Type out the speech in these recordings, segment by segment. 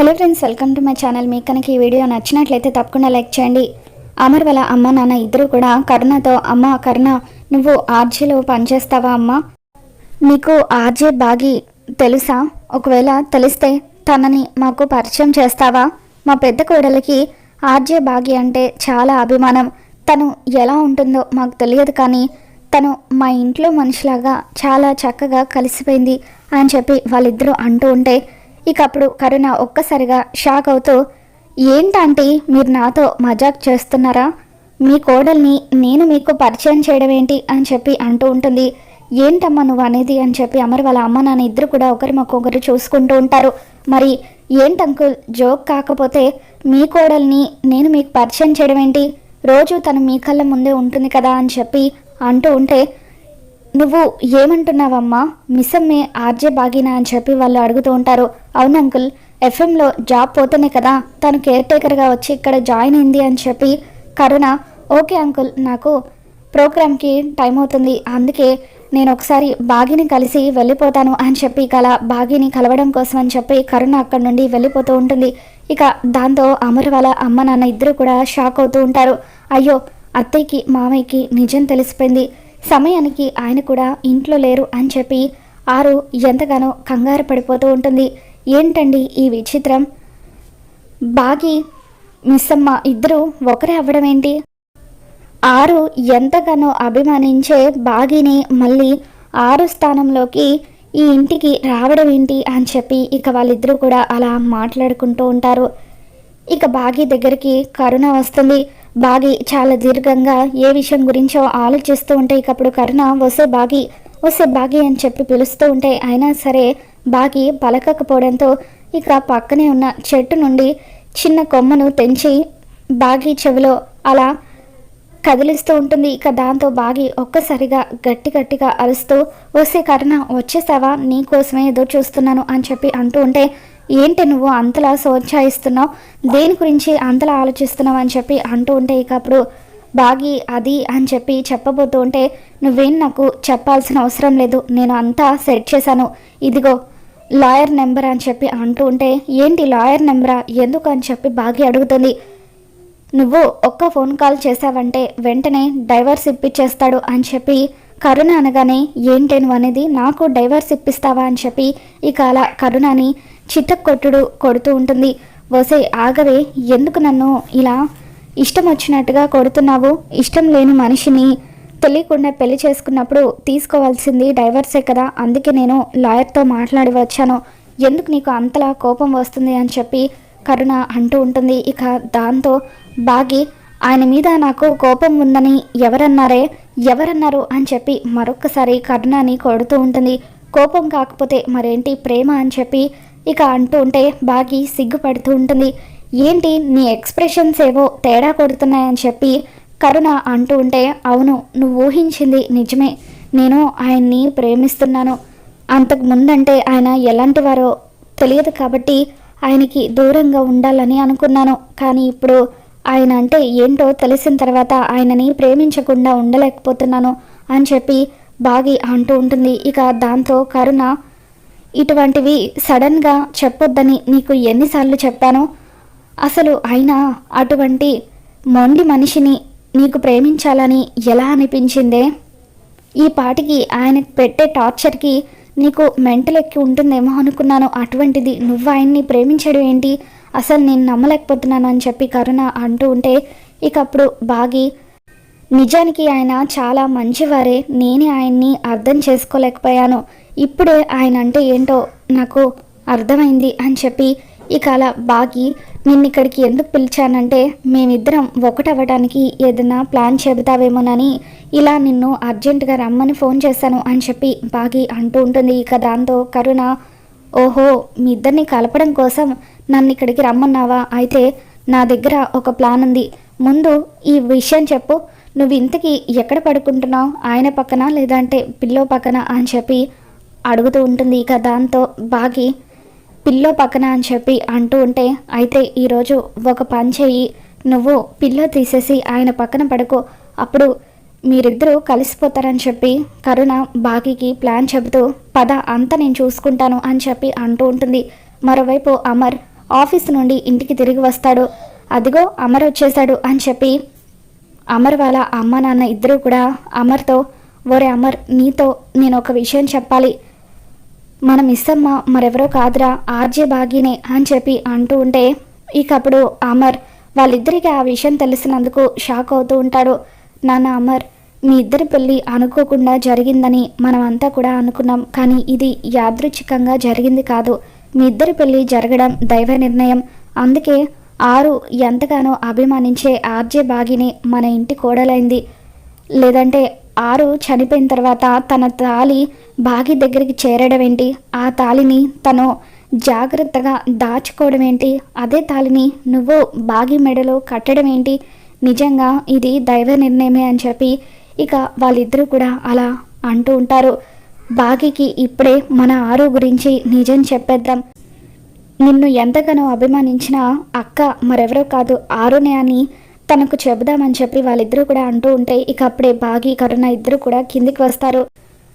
Hello friends welcome to my channel. మీకు కనుక ఈ వీడియో నచ్చినట్లయితే తప్పకుండా లైక్ చేయండి. అమర్ వాళ్ళ అమ్మ నాన్న ఇద్దరు కూడా కరుణతో అమ్మ కరుణ నువ్వు ఆర్జీలో పనిచేస్తావా అమ్మ? నీకు ఆర్జే బాగి తెలుసా? ఒకవేళ తెలిస్తే తనని మాకు పరిచయం చేస్తావా? మా పెద్ద కోడలికి ఆర్జే బాగి అంటే చాలా అభిమానం. తను ఎలా ఉంటుందో మాకు తెలియదు కానీ తను మా ఇంట్లో మనిషిలాగా చాలా చక్కగా కలిసిపోయింది అని చెప్పి వాళ్ళిద్దరూ అంటూ ఉంటే ఇక అప్పుడు కరుణ ఒక్కసారిగా షాక్ అవుతూ ఏంటంటే మీరు నాతో మజాక్ చేస్తున్నారా? మీ కోడల్ని నేను మీకు పరిచయం చేయడం ఏంటి అని చెప్పి అంటూ ఉంటుంది. ఏంటమ్మా నువ్వు అనేది? అని చెప్పి అమర్ వాళ్ళ అమ్మ నాన్న ఇద్దరు కూడా ఒకరి మొక్కొకరు చూసుకుంటూ ఉంటారు. మరి ఏంటంకుల్ జోక్ కాకపోతే మీ కోడల్ని నేను మీకు పరిచయం చేయడం ఏంటి రోజు తను మీ కళ్ళ ముందే ఉంటుంది కదా? అని చెప్పి అంటూ ఉంటే నువ్వు ఏమంటున్నావమ్మా? మిస్సమ్మే ఆర్జే బాగినా అని చెప్పి వాళ్ళు అడుగుతూ ఉంటారు. అవును అంకుల్ ఎఫ్ఎంలో జాబ్ పోతేనే కదా తను కేర్ టేకర్గా వచ్చి ఇక్కడ జాయిన్ అయింది అని చెప్పి కరుణ ఓకే అంకుల్ నాకు ప్రోగ్రామ్కి టైం అవుతుంది. అందుకే నేను ఒకసారి బాగిని కలిసి వెళ్ళిపోతాను అని చెప్పి కళ బాగిని కలవడం కోసం అని చెప్పి కరుణ అక్కడి నుండి వెళ్ళిపోతూ ఉంటుంది. ఇక దాంతో అమర్ వాళ్ళ అమ్మ నాన్న ఇద్దరు కూడా షాక్ అవుతూ ఉంటారు. అయ్యో అత్తయ్యకి మామయ్యకి నిజం తెలిసిపోయింది. సమయానికి ఆయన కూడా ఇంట్లో లేరు అని చెప్పి ఆరు ఎంతగానో కంగారు పడిపోతూ ఉంటుంది. ఏంటండి ఈ విచిత్రం? బాగి మిస్సమ్మ ఇద్దరు ఒకరే అవ్వడం ఏంటి? ఆరు ఎంతగానో అభిమానించే బాగిని మళ్ళీ ఆరు స్థానంలోకి ఈ ఇంటికి రావడం ఏంటి అని చెప్పి ఇక వాళ్ళిద్దరూ కూడా అలా మాట్లాడుకుంటూ ఉంటారు. ఇక బాగి దగ్గరికి కరుణ వస్తుంది. బాగి చాలా దీర్ఘంగా ఏ విషయం గురించో ఆలోచిస్తూ ఉంటే ఇకప్పుడు కరుణ వసే బాగి వసే బాగి అని చెప్పి పిలుస్తూ ఉంటే అయినా సరే బాగి పలకకపోవడంతో ఇక పక్కనే ఉన్న చెట్టు నుండి చిన్న కొమ్మను తెంచి బాగి చెవిలో అలా కదిలిస్తూ ఉంటుంది. ఇక దాంతో బాగి ఒక్కసారిగా గట్టి గట్టిగా అరుస్తూ వస్తే కరుణ వచ్చేసావా? నీకోసమే ఎదురు చూస్తున్నాను అని చెప్పి అంటూ ఉంటే ఏంటి నువ్వు అంతలా సోత్సాహిస్తున్నావు దేని గురించి అంతలా ఆలోచిస్తున్నావు అని చెప్పి అంటూ ఉంటే ఇక అప్పుడు బాగి అది అని చెప్పి చెప్పబోతూ ఉంటే నువ్వేం నాకు చెప్పాల్సిన అవసరం లేదు. నేను అంతా సెట్ చేశాను. ఇదిగో లాయర్ నెంబర్ అని చెప్పి అంటూ ఉంటే ఏంటి లాయర్ నెంబరా? ఎందుకు అని చెప్పి బాగి అడుగుతుంది. నువ్వు ఒక్క ఫోన్ కాల్ చేసావంటే వెంటనే డైవర్స్ ఇప్పించేస్తాడు అని చెప్పి కరుణ అనగానే ఏంటి నువ్వు అనేది నాకు డైవర్స్ ఇప్పిస్తావా అని చెప్పి ఇక అలా కరుణని చిత్తకొట్టుడు కొడుతూ ఉంటుంది. వసే ఆగవే ఎందుకు నన్ను ఇలా ఇష్టం వచ్చినట్టుగా కొడుతున్నావు? ఇష్టం లేని మనిషిని తెలియకుండా పెళ్ళి చేసుకున్నప్పుడు తీసుకోవాల్సింది డైవర్సే కదా అందుకే నేను లాయర్తో మాట్లాడి వచ్చాను. ఎందుకు నీకు అంతలా కోపం వస్తుంది అని చెప్పి కరుణ అంటూ ఉంటుంది. ఇక దాంతో బాగి ఆయన మీద నాకు కోపం ఉందని ఎవరన్నారే? ఎవరన్నారు? అని చెప్పి మరొక్కసారి కరుణని కొడుతూ ఉంటుంది. కోపం కాకపోతే మరేంటి ప్రేమ అని చెప్పి ఇక అంటూ ఉంటే బాగి సిగ్గుపడుతూ ఉంటుంది. ఏంటి నీ ఎక్స్ప్రెషన్స్ ఏవో తేడా కొడుతున్నాయని చెప్పి కరుణ అంటూ ఉంటే అవును నువ్వు ఊహించింది నిజమే. నేను ఆయన్ని ప్రేమిస్తున్నాను. అంతకు ముందంటే ఆయన ఎలాంటి వారో తెలియదు కాబట్టి ఆయనకి దూరంగా ఉండాలని అనుకున్నాను. కానీ ఇప్పుడు ఆయన అంటే ఏంటో తెలిసిన తర్వాత ఆయనని ప్రేమించకుండా ఉండలేకపోతున్నాను అని చెప్పి బాగి అంటూ ఉంటుంది. ఇక దాంతో కరుణ ఇటువంటివి సడన్గా చెప్పొద్దని నీకు ఎన్నిసార్లు చెప్పానో? అసలు అయినా అటువంటి మొండి మనిషిని నీకు ప్రేమించాలని ఎలా అనిపించిందే? ఈ పాటికి ఆయన పెట్టే టార్చర్కి నీకు మెంటల్ ఎక్కి ఉంటుందేమో అనుకున్నాను. అటువంటిది నువ్వు ఆయన్ని ప్రేమించడం ఏంటి? అసలు నేను నమ్మలేకపోతున్నాను అని చెప్పి కరుణ అంటూ ఉంటే ఇక అప్పుడు బాగి నిజానికి ఆయన చాలా మంచివారే. నేనే ఆయన్ని అర్థం చేసుకోలేకపోయాను. ఇప్పుడే ఆయన అంటే ఏంటో నాకు అర్థమైంది అని చెప్పి ఇక అలా బాగి నిన్ను ఇక్కడికి ఎందుకు పిలిచానంటే మేమిద్దరం ఒకటవ్వడానికి ఏదైనా ప్లాన్ చెబుతావేమోనని ఇలా నిన్ను అర్జెంటుగా రమ్మని ఫోన్ చేశాను అని చెప్పి బాగి అంటూ ఉంటుంది. ఇక దాంతో కరుణ ఓహో మీ ఇద్దరిని కలపడం కోసం నన్ను ఇక్కడికి రమ్మన్నావా? అయితే నా దగ్గర ఒక ప్లాన్ ఉంది. ముందు ఈ విషయం చెప్పు. నువ్వు ఇంతకీ ఎక్కడ పడుకుంటున్నావు? ఆయన పక్కన లేదంటే పిల్లో పక్కన అని చెప్పి అడుగుతూ ఉంటుంది. ఇక దాంతో బాగి పిల్లో పక్కన అని చెప్పి అంటూ ఉంటే అయితే ఈరోజు ఒక పని చెయ్యి. నువ్వు పిల్లో తీసేసి ఆయన పక్కన పడుకో. అప్పుడు మీరిద్దరూ కలిసిపోతారని చెప్పి కరుణ బాకీకి ప్లాన్ చెబుతూ పద అంతా నేను చూసుకుంటాను అని చెప్పి అంటూ ఉంటుంది. మరోవైపు అమర్ ఆఫీస్ నుండి ఇంటికి తిరిగి వస్తాడు. అదిగో అమర్ వచ్చేశాడు అని చెప్పి అమర్ వాళ్ళ అమ్మ నాన్న ఇద్దరూ కూడా అమర్తో ఒరే అమర్ నీతో నేను ఒక విషయం చెప్పాలి. మన మిస్సమ్మ మరెవరో కాదురా ఆర్జే బాగీనే అని చెప్పి అంటూ ఉంటే ఇక అప్పుడు అమర్ వాళ్ళిద్దరికి ఆ విషయం తెలిసినందుకు షాక్ అవుతూ ఉంటాడు. నాన్న అమర్ మీ ఇద్దరి పెళ్ళి అనుకోకుండా జరిగిందని మనమంతా కూడా అనుకున్నాం. కానీ ఇది యాదృచ్ఛికంగా జరిగింది కాదు. మీ ఇద్దరి పెళ్ళి జరగడం దైవ నిర్ణయం. అందుకే ఆరు ఎంతగానో అభిమానించే ఆర్జే బాగిని మన ఇంటి కోడలైంది. లేదంటే ఆరు చనిపోయిన తర్వాత తన తాలి బాగి దగ్గరికి చేరడం ఏంటి ఆ తాలిని తను జాగ్రత్తగా దాచుకోవడం ఏంటి అదే తాలిని నువ్వు బాగి మెడలో కట్టడం ఏంటి నిజంగా ఇది దైవ నిర్ణయమే అని చెప్పి ఇక వాళ్ళిద్దరూ కూడా అలా అంటూ ఉంటారు. బాగికి ఇప్పుడే మన ఆరు గురించి నిజం చెప్పేద్దాం. నిన్ను ఎంతగానో అభిమానించిన అక్క మరెవరో కాదు ఆరునే అని తనకు చెబుదామని చెప్పి వాళ్ళిద్దరూ కూడా అంటూ ఉంటే ఇక అప్పుడే బాగి కరుణ ఇద్దరు కూడా కిందికి వస్తారు.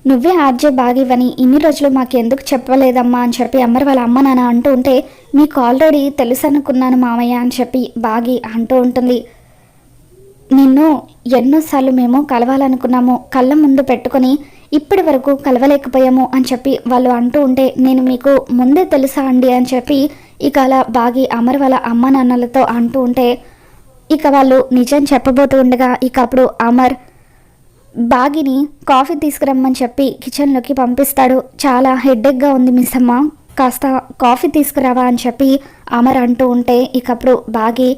నువ్వే ఆర్జే బాగివని ఇన్ని రోజులు మాకు ఎందుకు చెప్పలేదమ్మా అని చెప్పి అమ్మరు వాళ్ళ అమ్మ నాన్న అంటూ ఉంటే మీకు ఆల్రెడీ తెలుసు అనుకున్నాను మామయ్య అని చెప్పి బాగి అంటూ ఉంటుంది. నిన్ను ఎన్నోసార్లు మేము కలవాలనుకున్నాము. కళ్ళ ముందు పెట్టుకొని ఇప్పటి వరకు కలవలేకపోయాము అని చెప్పి వాళ్ళు అంటూ ఉంటే నేను మీకు ముందే తెలుసా అండి అని చెప్పి ఇక అలా బాగి అమర్ వాళ్ళ అమ్మ నాన్నలతో అంటూ ఉంటే ఇక వాళ్ళు నిజం చెప్పబోతూ ఉండగా ఇక అప్పుడు అమర్ బాగిని కాఫీ తీసుకురమ్మని చెప్పి కిచెన్లోకి పంపిస్తాడు. చాలా హెడ్డెక్గా ఉంది మిస్ అమ్మ కాస్త కాఫీ తీసుకురావా అని చెప్పి అమర్ అంటూ ఉంటే ఇకప్పుడు బాగి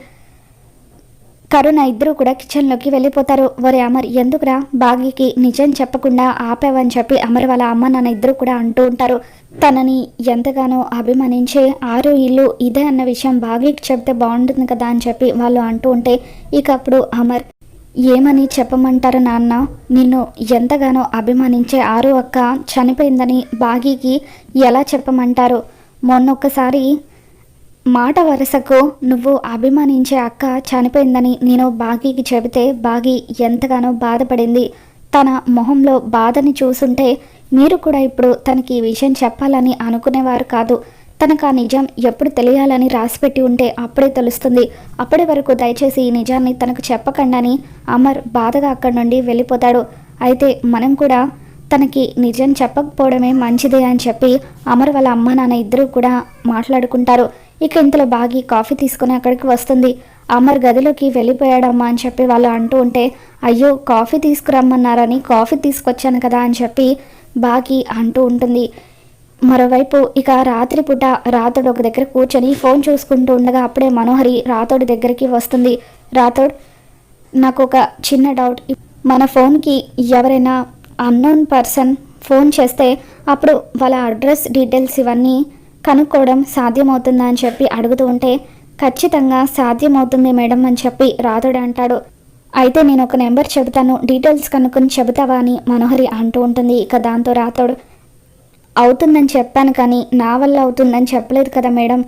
కరుణ ఇద్దరు కూడా కిచెన్లోకి వెళ్ళిపోతారు. వరే అమర్ ఎందుకురా బాగీకి నిజం చెప్పకుండా ఆపావని చెప్పి అమర్ వాళ్ళ అమ్మ నాన్న ఇద్దరు కూడా అంటూ ఉంటారు. తనని ఎంతగానో అభిమానించే ఆరు ఇల్లు ఇదే అన్న విషయం బాగీకి చెప్తే బాగుంటుంది కదా అని చెప్పి వాళ్ళు అంటూ ఉంటే ఇక అప్పుడు అమర్ ఏమని చెప్పమంటారు నాన్న? నిన్ను ఎంతగానో అభిమానించే ఆరు అక్క చనిపోయిందని బాగీకి ఎలా చెప్పమంటారు? మొన్నొక్కసారి మాట వరుసకు నువ్వు అభిమానించే అక్క చనిపోయిందని నేను బాగీకి చెబితే బాగీ ఎంతగానో బాధపడింది. తన మొహంలో బాధని చూసుంటే మీరు కూడా ఇప్పుడు తనకి ఈ విషయం చెప్పాలని అనుకునేవారు కాదు. తనకు ఆ నిజం ఎప్పుడు తెలియాలని రాసిపెట్టి ఉంటే అప్పుడే తెలుస్తుంది. అప్పటి వరకు దయచేసి ఈ నిజాన్ని తనకు చెప్పకండని అమర్ బాధగా అక్కడి నుండి వెళ్ళిపోతాడు. అయితే మనం కూడా తనకి నిజం చెప్పకపోవడమే మంచిదే అని చెప్పి అమర్ వాళ్ళ అమ్మ నాన్న ఇద్దరు కూడా మాట్లాడుకుంటారు. ఇక ఇంతలో బాగి కాఫీ తీసుకుని అక్కడికి వస్తుంది. అమర్ గదిలోకి వెళ్ళిపోయాడమ్మా అని చెప్పి వాళ్ళు అంటూ ఉంటే అయ్యో కాఫీ తీసుకురమ్మన్నారని కాఫీ తీసుకొచ్చాను కదా అని చెప్పి బాగి అంటూ ఉంటుంది. మరోవైపు ఇక రాత్రిపూట రాతోడు ఒక దగ్గర కూర్చొని ఫోన్ చూసుకుంటూ ఉండగా అప్పుడే మనోహరి రాతోడి దగ్గరికి వస్తుంది. రాతోడ్ నాకు ఒక చిన్న డౌట్. మన ఫోన్కి ఎవరైనా అన్నోన్ పర్సన్ ఫోన్ చేస్తే అప్పుడు వాళ్ళ అడ్రస్ డీటెయిల్స్ ఇవన్నీ కనుక్కోవడం సాధ్యమవుతుందా అని చెప్పి అడుగుతూ ఉంటే ఖచ్చితంగా సాధ్యమవుతుంది మేడం అని చెప్పి రాధుడు అంటాడు. అయితే నేను ఒక నెంబర్ చెబుతాను డీటెయిల్స్ కనుక్కొని చెబుతావా అని మనోహరి అంటూ ఉంటుంది. ఇక దాంతో రాతోడు అవుతుందని చెప్పాను కానీ నా వల్ల అవుతుందని చెప్పలేదు కదా మేడం.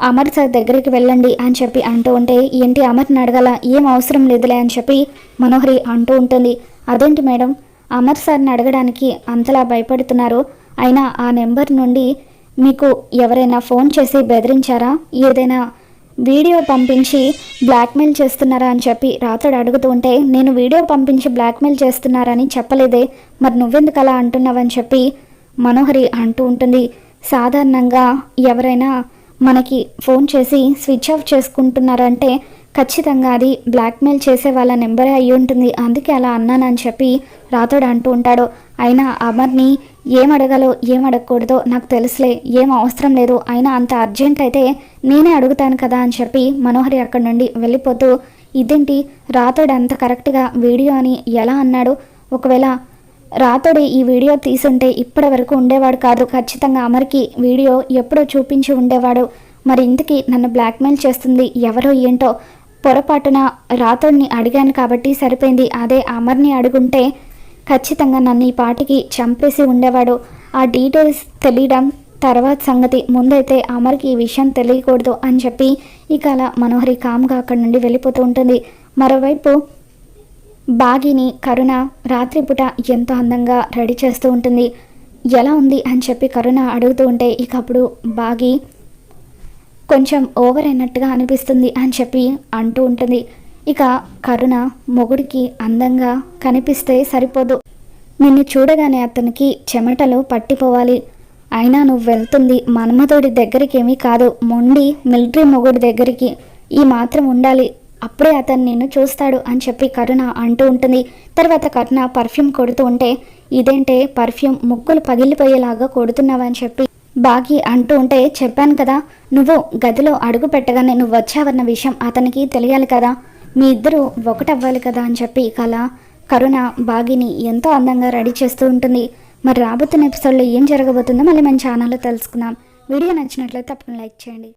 అమర్ సార్ దగ్గరికి వెళ్ళండి అని చెప్పి అంటూ ఉంటే ఏంటి అమర్ని అడగల? ఏం అవసరం లేదులే అని చెప్పి మనోహరి అంటూ ఉంటుంది. అదేంటి మేడం? అమర్ సార్ని అడగడానికి అంతలా భయపడుతున్నారు. అయినా ఆ నెంబర్ నుండి మీకు ఎవరైనా ఫోన్ చేసి బెదిరించారా? ఏదైనా వీడియో పంపించి బ్లాక్మెయిల్ చేస్తున్నారా అని చెప్పి రాతోడు అడుగుతూ ఉంటే నేను వీడియో పంపించి బ్లాక్మెయిల్ చేస్తున్నారని చెప్పలేదే. మరి నువ్వెందుకు అలా అంటున్నావని చెప్పి మనోహరి అంటూ ఉంటుంది. సాధారణంగా ఎవరైనా మనకి ఫోన్ చేసి స్విచ్ ఆఫ్ చేసుకుంటున్నారంటే ఖచ్చితంగా అది బ్లాక్మెయిల్ చేసే వాళ్ళ నెంబరే అయి ఉంటుంది. అందుకే అలా అన్నానని చెప్పి రాతోడు అంటూ ఉంటాడు. అయినా అమర్ని ఏం అడగాలో ఏం అడగకూడదో నాకు తెలుసులే ఏం అవసరం లేదు. అయినా అంత అర్జెంట్ అయితే నేనే అడుగుతాను కదా అని చెప్పి మనోహరి అక్కడి నుండి వెళ్ళిపోతూ ఇదేంటి? రాతోడు అంత కరెక్ట్గా వీడియో అని ఎలా అన్నాడు? ఒకవేళ రాతోడి ఈ వీడియో తీసుంటే ఇప్పటి వరకు ఉండేవాడు కాదు. ఖచ్చితంగా అమర్కి వీడియో ఎప్పుడో చూపించి ఉండేవాడు. మరి ఇంతకీ నన్ను బ్లాక్మెయిల్ చేస్తుంది ఎవరో ఏంటో పొరపాటున రాతోడిని అడిగాను కాబట్టి సరిపోయింది. అదే అమర్ని అడుగుంటే ఖచ్చితంగా నన్ను ఈ పాటికి చంపేసి ఉండేవాడు. ఆ డీటెయిల్స్ తెలియడం తర్వాత సంగతి. ముందైతే అమర్కి ఈ విషయం తెలియకూడదు అని చెప్పి ఇక అలా మనోహరి కామ్గా అక్కడి నుండి వెళ్ళిపోతూ ఉంటుంది. మరోవైపు బాగిని కరుణ రాత్రిపూట ఎంతో అందంగా రెడీ చేస్తూ ఉంటుంది. ఎలా ఉంది అని చెప్పి కరుణ అడుగుతూ ఉంటే ఇకప్పుడు బాగి కొంచెం ఓవర్ అయినట్టుగా అనిపిస్తుంది అని చెప్పి అంటూ ఉంటుంది. ఇక కరుణ మొగుడికి అందంగా కనిపిస్తే సరిపోదు. నిన్ను చూడగానే అతనికి చెమటలు పట్టిపోవాలి. అయినా నువ్వు వెళ్తుంది మన్మధుడి దగ్గరికి ఏమీ కాదు. మొండి మిలిటరీ మొగుడి దగ్గరికి ఈ మాత్రం ఉండాలి. అప్పుడే అతను నిన్ను చూస్తాడు అని చెప్పి కరుణ అంటూ ఉంటుంది. తర్వాత కరుణ పర్ఫ్యూమ్ కొడుతూ ఉంటే ఇదేంటే పర్ఫ్యూమ్ ముక్కులు పగిలిపోయేలాగా కొడుతున్నావని చెప్పి బాగి అంటూ ఉంటే చెప్పాను కదా నువ్వు గదిలో అడుగు పెట్టగానే నువ్వు వచ్చావన్న విషయం అతనికి తెలియాలి కదా. మీ ఇద్దరు ఒకటవ్వాలి కదా అని చెప్పి కళ కరుణ బాగిని ఎంతో అందంగా రెడీ చేస్తూ ఉంటుంది. మరి రాబోతున్న ఎపిసోడ్లో ఏం జరగబోతుందో మళ్ళీ మన ఛానల్లో తెలుసుకుందాం. వీడియో నచ్చినట్లయితే తప్పకుండా లైక్ చేయండి.